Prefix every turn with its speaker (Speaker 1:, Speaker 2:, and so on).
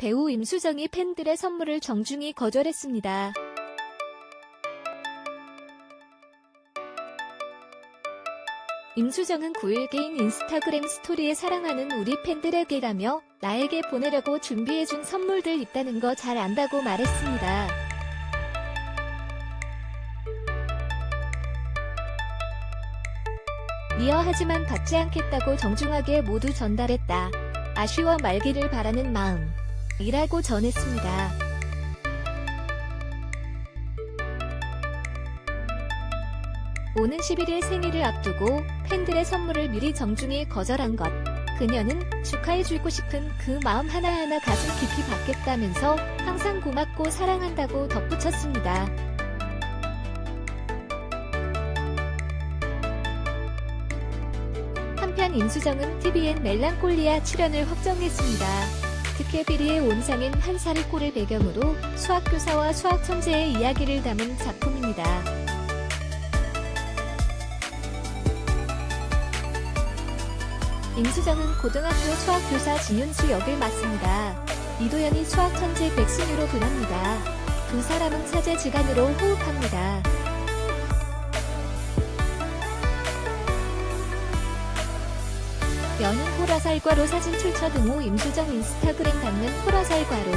Speaker 1: 배우 임수정이 팬들의 선물을 정중히 거절했습니다. 임수정은 9일 개인 인스타그램 스토리에 사랑하는 우리 팬들에게라며 나에게 보내려고 준비해준 선물들 있다는 거 잘 안다고 말했습니다. 이어 하지만 받지 않겠다고 정중하게 모두 전달했다. 아쉬워 말기를 바라는 마음. 이라고 전했습니다. 오는 11일 생일을 앞두고 팬들의 선물을 미리 정중히 거절한 것. 그녀는 축하해주고 싶은 그 마음 하나하나 가슴 깊이 받겠다면서 항상 고맙고 사랑한다고 덧붙였습니다. 한편 임수정은 TVN 멜랑콜리아 출연을 확정했습니다. 특혜 비리의 온상인 한 살의 꼴을 배경으로 수학교사와 수학천재의 이야기를 담은 작품입니다. 임수정은 고등학교 수학교사 진윤수 역을 맡습니다. 이도현이 수학천재 백승유로 변합니다. 두 사람은 사제지간으로 호흡합니다. 연인 호라살과로 사진 출처 등호 임수정 인스타그램 닿는 호라살과로